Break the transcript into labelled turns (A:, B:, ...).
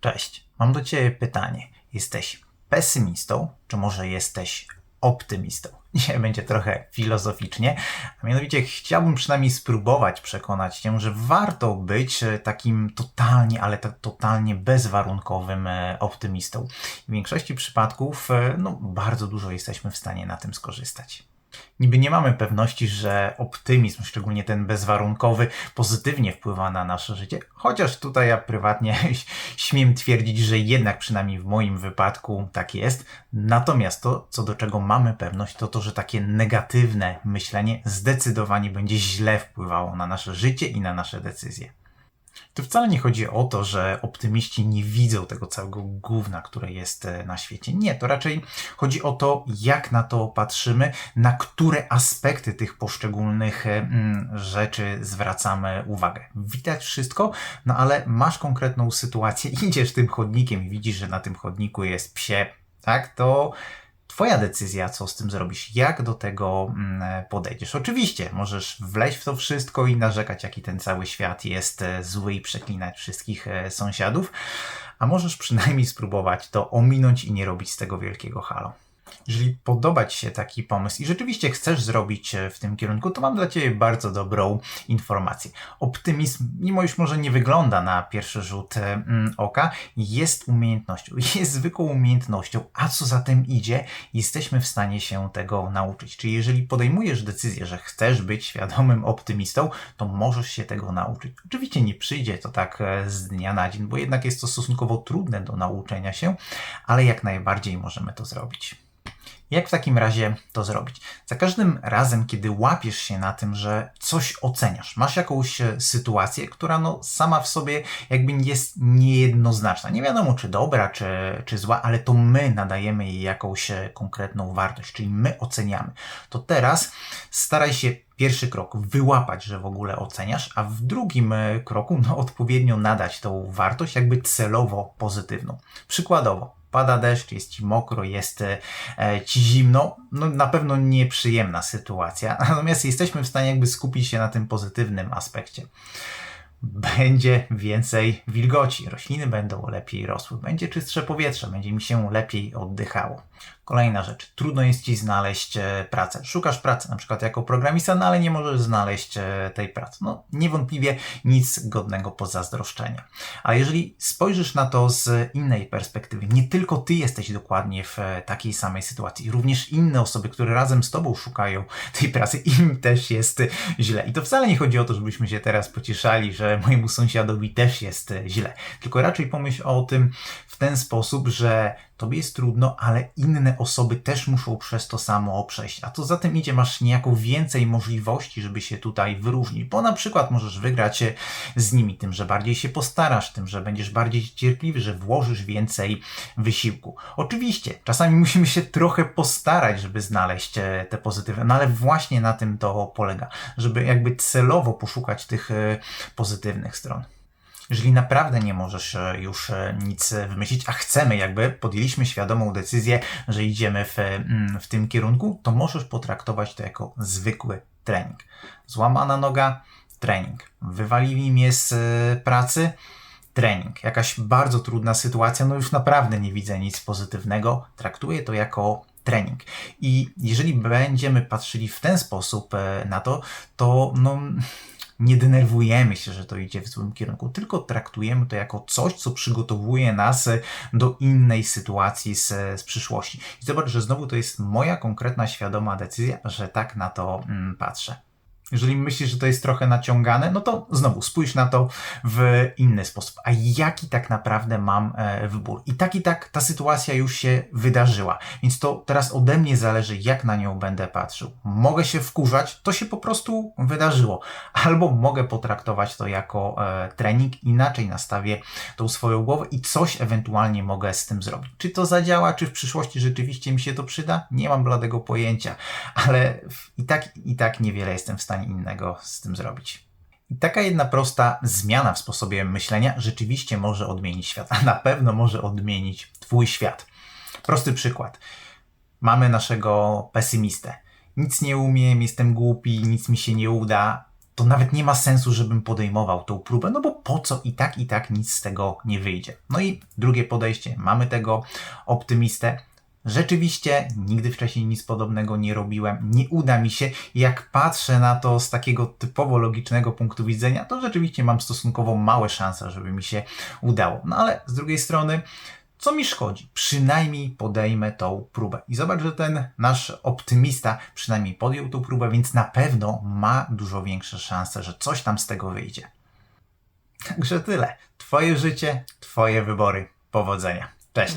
A: Cześć, mam do Ciebie pytanie. Jesteś pesymistą, czy może jesteś optymistą? Dzisiaj będzie trochę filozoficznie, a mianowicie chciałbym przynajmniej spróbować przekonać Cię, że warto być e, takim totalnie, ale tak totalnie bezwarunkowym e, optymistą. W większości przypadków, e, no, bardzo dużo jesteśmy w stanie na tym skorzystać. Niby nie mamy pewności, że optymizm, szczególnie ten bezwarunkowy, pozytywnie wpływa na nasze życie, chociaż tutaj ja prywatnie śmiem twierdzić, że jednak przynajmniej w moim wypadku tak jest. Natomiast to, co do czego mamy pewność, to to, że takie negatywne myślenie zdecydowanie będzie źle wpływało na nasze życie i na nasze decyzje. Tu wcale nie chodzi o to, że optymiści nie widzą tego całego gówna, które jest e, na świecie. Nie, to raczej chodzi o to, jak na to patrzymy, na które aspekty tych poszczególnych e, mm, rzeczy zwracamy uwagę. Widać wszystko, no ale masz konkretną sytuację, idziesz tym chodnikiem i widzisz, że na tym chodniku jest psie, tak? To Twoja decyzja, co z tym zrobisz, jak do tego mm, podejdziesz. Oczywiście, możesz wleźć w to wszystko i narzekać, jaki ten cały świat jest e, zły i przeklinać wszystkich e, sąsiadów, a możesz przynajmniej spróbować to ominąć i nie robić z tego wielkiego halo. Jeżeli podoba Ci się taki pomysł i rzeczywiście chcesz zrobić e, w tym kierunku, to mam dla Ciebie bardzo dobrą informację. Optymizm, mimo już może nie wygląda na pierwszy rzut e, mm, oka, jest umiejętnością, jest zwykłą umiejętnością, a co za tym idzie, jesteśmy w stanie się tego nauczyć. Czyli jeżeli podejmujesz decyzję, że chcesz być świadomym optymistą, to możesz się tego nauczyć. Oczywiście nie przyjdzie to tak e, z dnia na dzień, bo jednak jest to stosunkowo trudne do nauczenia się, ale jak najbardziej możemy to zrobić. Jak w takim razie to zrobić? Za każdym razem, kiedy łapiesz się na tym, że coś oceniasz, masz jakąś e, sytuację, która no sama w sobie jakby jest niejednoznaczna. Nie wiadomo, czy dobra, czy, czy zła, ale to my nadajemy jej jakąś e, konkretną wartość, czyli my oceniamy. To teraz staraj się pierwszy krok wyłapać, że w ogóle oceniasz, a w drugim e, kroku no, odpowiednio nadać tą wartość jakby celowo pozytywną. Przykładowo, pada deszcz, jest ci mokro, jest e, ci zimno, no na pewno nieprzyjemna sytuacja. Natomiast jesteśmy w stanie jakby skupić się na tym pozytywnym aspekcie. Będzie więcej wilgoci, rośliny będą lepiej rosły, będzie czystsze powietrze, będzie mi się lepiej oddychało. Kolejna rzecz. Trudno jest ci znaleźć e, pracę. Szukasz pracy, na przykład jako programista, no ale nie możesz znaleźć e, tej pracy. No, niewątpliwie nic godnego pozazdroszczenia. Ale jeżeli spojrzysz na to z innej perspektywy, nie tylko ty jesteś dokładnie w e, takiej samej sytuacji, również inne osoby, które razem z tobą szukają tej pracy, im też jest źle. I to wcale nie chodzi o to, żebyśmy się teraz pocieszali, że mojemu sąsiadowi też jest źle. Tylko raczej pomyśl o tym w ten sposób, że Tobie jest trudno, ale inne osoby też muszą przez to samo przejść. A to za tym idzie, masz niejako więcej możliwości, żeby się tutaj wyróżnić, bo na przykład możesz wygrać z nimi tym, że bardziej się postarasz, tym, że będziesz bardziej cierpliwy, że włożysz więcej wysiłku. Oczywiście, czasami musimy się trochę postarać, żeby znaleźć e, te pozytywne, no ale właśnie na tym to polega, żeby jakby celowo poszukać tych e, pozytywnych stron. Jeżeli naprawdę nie możesz e, już e, nic wymyślić, a chcemy, jakby podjęliśmy świadomą decyzję, że idziemy w, mm, w tym kierunku, to możesz potraktować to jako zwykły trening. Złamana noga, trening. Wywalili mnie z e, pracy, trening. Jakaś bardzo trudna sytuacja, no już naprawdę nie widzę nic pozytywnego. Traktuję to jako trening. I jeżeli będziemy patrzyli w ten sposób na to, to no, nie denerwujemy się, że to idzie w złym kierunku, tylko traktujemy to jako coś, co przygotowuje nas do innej sytuacji z, z przyszłości. I zobacz, że znowu to jest moja konkretna, świadoma decyzja, że tak na to mm, patrzę. Jeżeli myślisz, że to jest trochę naciągane, no to znowu spójrz na to w inny sposób. A jaki tak naprawdę mam e, wybór? I tak i tak ta sytuacja już się wydarzyła, więc to teraz ode mnie zależy, jak na nią będę patrzył. Mogę się wkurzać, to się po prostu wydarzyło. Albo mogę potraktować to jako e, trening, inaczej nastawię tą swoją głowę i coś ewentualnie mogę z tym zrobić. Czy to zadziała, czy w przyszłości rzeczywiście mi się to przyda? Nie mam bladego pojęcia, ale i tak, i tak niewiele jestem w stanie innego z tym zrobić. I taka jedna prosta zmiana w sposobie myślenia rzeczywiście może odmienić świat, a na pewno może odmienić Twój świat. Prosty przykład. Mamy naszego pesymistę. Nic nie umiem, jestem głupi, nic mi się nie uda. to nawet nie ma sensu, żebym podejmował tą próbę, no bo po co i tak, i tak nic z tego nie wyjdzie. No i drugie podejście, mamy tego optymistę. Rzeczywiście nigdy wcześniej nic podobnego nie robiłem, nie uda mi się. Jak patrzę na to z takiego typowo logicznego punktu widzenia, to rzeczywiście mam stosunkowo małe szanse, żeby mi się udało. No ale z drugiej strony, co mi szkodzi? Przynajmniej podejmę tą próbę. I zobacz, że ten nasz optymista przynajmniej podjął tą próbę, więc na pewno ma dużo większe szanse, że coś tam z tego wyjdzie. Także tyle. Twoje życie, Twoje wybory. Powodzenia. Cześć.